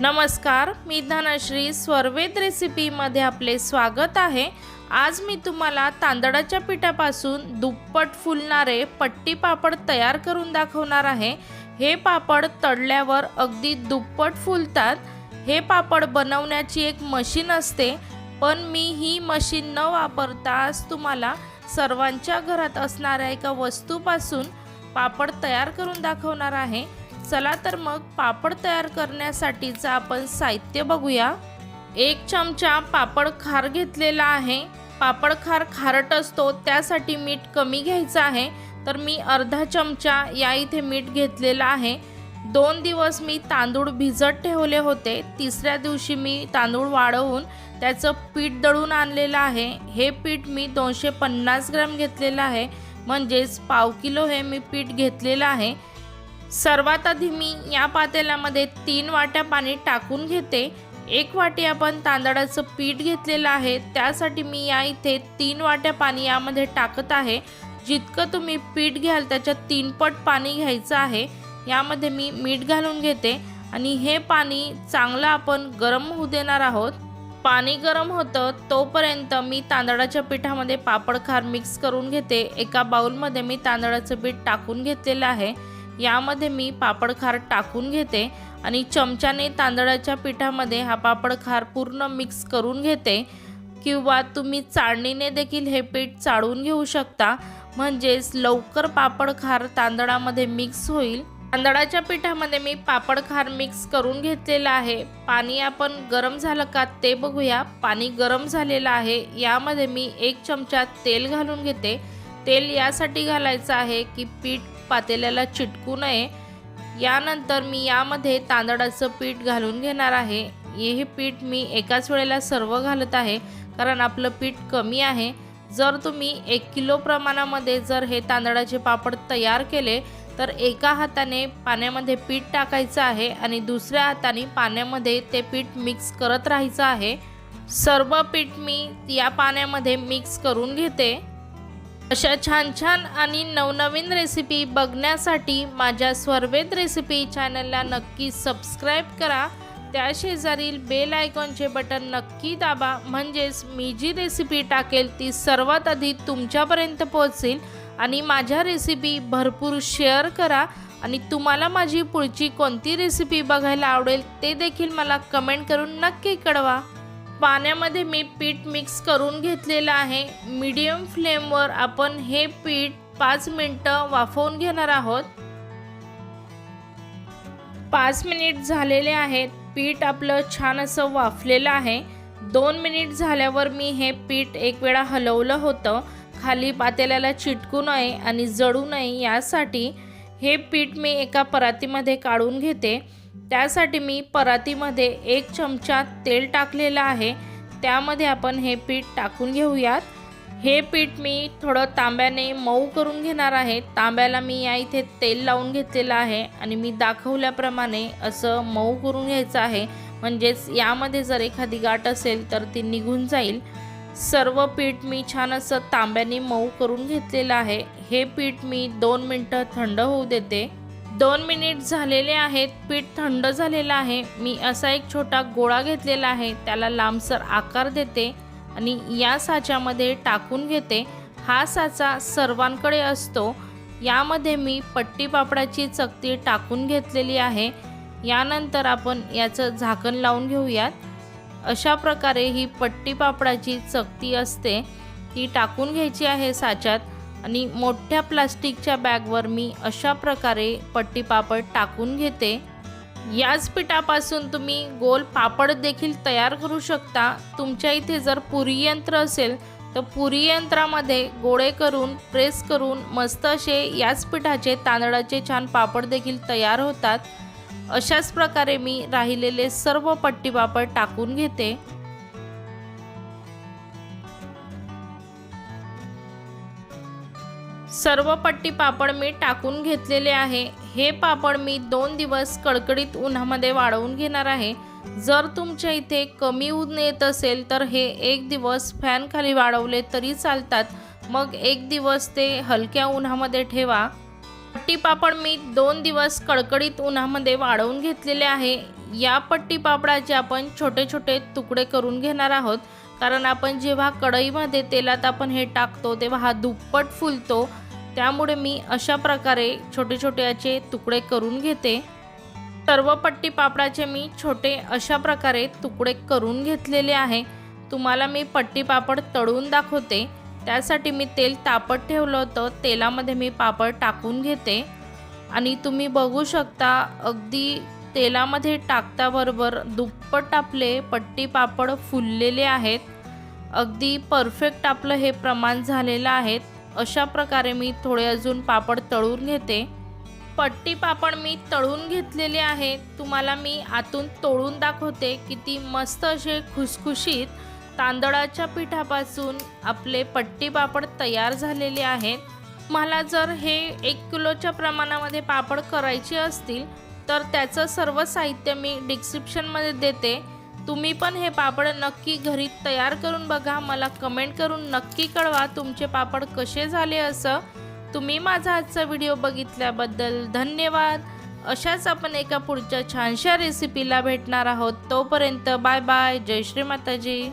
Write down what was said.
नमस्कार मी धनश्री. स्वर्वेद रेसिपीमध्ये आपले स्वागत आहे. आज मी तुम्हाला तांदळाच्या पिठापासून दुप्पट फुलणारे पट्टी पापड तयार करून दाखवणार आहे. हे पापड तळल्यावर अगदी दुप्पट फुलतात. हे पापड बनवण्याची एक मशीन असते पण मी ही मशीन न वापरता आज तुम्हाला सर्वांच्या घरात असणाऱ्या एका वस्तूपासून पापड तयार करून दाखवणार आहे. चला तर मग पापड तयार करण्यासाठीचं आपण साहित्य बघूया. एक चमचा पापड खार घेतलेला आहे. पापड खार खारट असतो त्यासाठी मीठ कमी घ्यायचं आहे. तर मी अर्धा चमचा या इथे मीठ घेतलेला आहे. दोन दिवस मी तांदूळ भिजत ठेवले होते. तिसऱ्या दिवशी मी तांदूळ वाढवून त्याचं पीठ दळून आणलेलं आहे. हे पीठ मी दोनशे पन्नास ग्रॅम घेतलेलं आहे. म्हणजेच पाव किलो हे मी पीठ घेतलेलं आहे. सर्वात आधी मी या पातेल्यामध्ये तीन वाट्या पाणी टाकून घेते. एक वाटी आपण तांदळाचं पीठ घेतलेलं आहे. त्यासाठी मी या इथे तीन वाट्या पाणी यामध्ये टाकत आहे. जितकं तुम्ही पीठ घ्याल त्याच्या तीनपट पाणी घ्यायचं आहे. यामध्ये मी मीठ घालून घेते. आणि हे पाणी चांगलं आपण गरम होऊ देणार आहोत. पाणी गरम होतं तोपर्यंत मी तांदळाच्या पिठामध्ये पापड खार मिक्स करून घेते. एका बाउलमध्ये मी तांदळाचं पीठ टाकून घेतलेलं आहे. यामध्ये मी पापड खार टाकून घेते आणि चमच्याने तांदळाच्या पिठामध्ये हा पापड खार पूर्ण मिक्स करून घेते. किंवा तुम्ही चाळणीने देखील हे पीठ चाळून घेऊ शकता. म्हणजेच लवकर पापड खार तांदळामध्ये मिक्स होईल. तांदळाच्या पिठामध्ये मी पापड खार मिक्स करून घेतलेलं आहे. पाणी आपण गरम झालं का ते बघूया. पाणी गरम झालेलं आहे. यामध्ये मी एक चमचा तेल घालून घेते. तेल यासाठी घालायचं आहे की पीठ पातेल्याला चिटकू नये. यानंतर मी यामध्ये तांदळाचं पीठ घालून घेणार आहे. हे पीठ मी एकाच वेळेला सर्व घालत आहे कारण आपलं पीठ कमी आहे. जर तुम्ही एक किलो प्रमाणामध्ये जर हे तांदळाचे पापड तयार केले तर एका हाताने पाण्यामध्ये पीठ टाकायचं आहे आणि दुसऱ्या हाताने पाण्यामध्ये ते पीठ मिक्स करत राहायचं आहे. सर्व पीठ मी या पाण्यामध्ये मिक्स करून घेते. अशा छान छान आणि नवनवीन रेसिपी बघण्यासाठी माझ्या स्वरवेद रेसिपी चॅनलला नक्की सबस्क्राईब करा. त्या शेजारील बेल आयकॉनचे बटन नक्की दाबा. म्हणजेच मी जी रेसिपी टाकेल ती सर्वात आधी तुमच्यापर्यंत पोहोचेल. आणि माझ्या रेसिपी भरपूर शेअर करा. आणि तुम्हाला माझी पुढची कोणती रेसिपी बघायला आवडेल ते देखील मला कमेंट करून नक्की कळवा. पाण्यामध्ये मी पीठ मिक्स करून घेतलेलं आहे. मीडियम फ्लेमवर आपण हे पीठ पाच मिनटं वाफवून घेणार आहोत. पाच मिनिट झालेले आहेत. पीठ आपलं छान असं वाफलेलं आहे. दोन मिनिट झाल्यावर मी हे पीठ एक वेळा हलवलं होतं. खाली पातेल्याला चिटकू नये आणि जळू नये यासाठी हे पीठ मी एका परातीमध्ये काढून घेते. त्यासाठी मी परातीमध्ये एक चमचा तेल टाकलेलं आहे. त्यामध्ये आपण हे पीठ टाकून घेऊयात. हे पीठ मी थोडं तांब्याने मऊ करून घेणार आहे. तांब्याला मी या इथे तेल लावून घेतलेलं आहे आणि मी दाखवल्याप्रमाणे असं मऊ करून घ्यायचं आहे. म्हणजेच यामध्ये जर एखादी गाठ असेल तर ती निघून जाईल. सर्व पीठ मी छान असं तांब्याने मऊ करून घेतलेलं आहे. हे पीठ मी दोन मिनटं थंड होऊ देते. दोन मिनिट झालेले आहेत पीठ थंड झालेलं आहे. मी असा एक छोटा गोळा घेतलेला आहे त्याला लांबसर आकार देते आणि या साच्यामध्ये टाकून घेते. हा साचा सर्वांकडे असतो. यामध्ये मी पट्टी पापडाची चकती टाकून घेतलेली आहे. यानंतर आपण याचं झाकण लावून घेऊयात. अशा प्रकारे ही पट्टी पापडाची चकती असते. ती टाकून घ्यायची आहे साच्यात. आणि मोठ्या प्लास्टिकच्या बॅगवर मी अशा प्रकारे पट्टी पापड टाकून घेते. याच पिठापासून तुम्ही गोल पापड देखील तयार करू शकता. तुमच्या इथे जर पुरी यंत्र असेल तर पुरी यंत्रामध्ये गोळे करून प्रेस करून मस्त असे याच पिठाचे तांदळाचे छान पापड देखील तयार होतात. अशाच प्रकारे मी राहिलेले सर्व पट्टी पापड टाकून घेते. सर्व पट्टी पापड मी टाकून घेतलेले आहे. हे पापड मी दोन दिवस कडकडीत उन्हामध्ये वाळवून घेणार आहे. जर तुमच्या इथे कमी ऊन येत असेल तर हे एक दिवस फॅनखाली वाढवले वाळवले तरी चालतात. मग एक दिवस ते हलक्या उन्हामध्ये ठेवा. पट्टी पापड मी दोन दिवस कडकडीत उन्हामध्ये वाळवून घेतलेले आहे. या पट्टी पापडाचे आपण छोटे छोटे तुकडे करून घेणार आहोत. कारण आपण जेव्हा कढईमध्ये तेलात आपण हे टाकतो तेव्हा हा दुप्पट फुलतो. त्यामुळे मी अशा प्रकारे छोटे छोटे याचे तुकडे करून घेते. सर्व पट्टी पापडाचे मी छोटे अशा प्रकारे तुकडे करून घेतलेले आहे. तुम्हाला मी पट्टी पापड तळून दाखवते. त्यासाठी मी तेल तापत ठेवलं होतं. तेलामध्ये मी पापड टाकून घेते. आणि तुम्ही बघू शकता अगदी तेलामध्ये टाकताबरोबर दुप्पट आपले पट्टी पापड फुललेले आहेत. अगदी परफेक्ट आपलं हे प्रमाण झालेलं आहे अशा प्रकारे मी थोडे अजून पापड तळून घेते. पट्टी पापड मी तळून घेतलेले आहे तुम्हाला मी आतून तोडून दाखवते किती मस्त असे खुसखुशीत तांदळाच्या पिठापासून आपले पट्टी पापड तयार झालेले आहेत. मला जर हे एक किलोच्या प्रमाणामध्ये पापड करायचे असतील तर त्याचं सर्व साहित्य मी डिस्क्रिप्शनमध्ये देते. तुम्ही पण हे पापड नक्की घरी तयार करून बघा. मला कमेंट करून नक्की कळवा तुमचे पापड कसे झाले असं. तुम्ही माझा आजचा व्हिडिओ बघितल्याबद्दल धन्यवाद. अशाच आपण एका पुढच्या छानशा रेसिपीला भेटणार आहोत. तोपर्यंत बाय बाय जय श्री माताजी.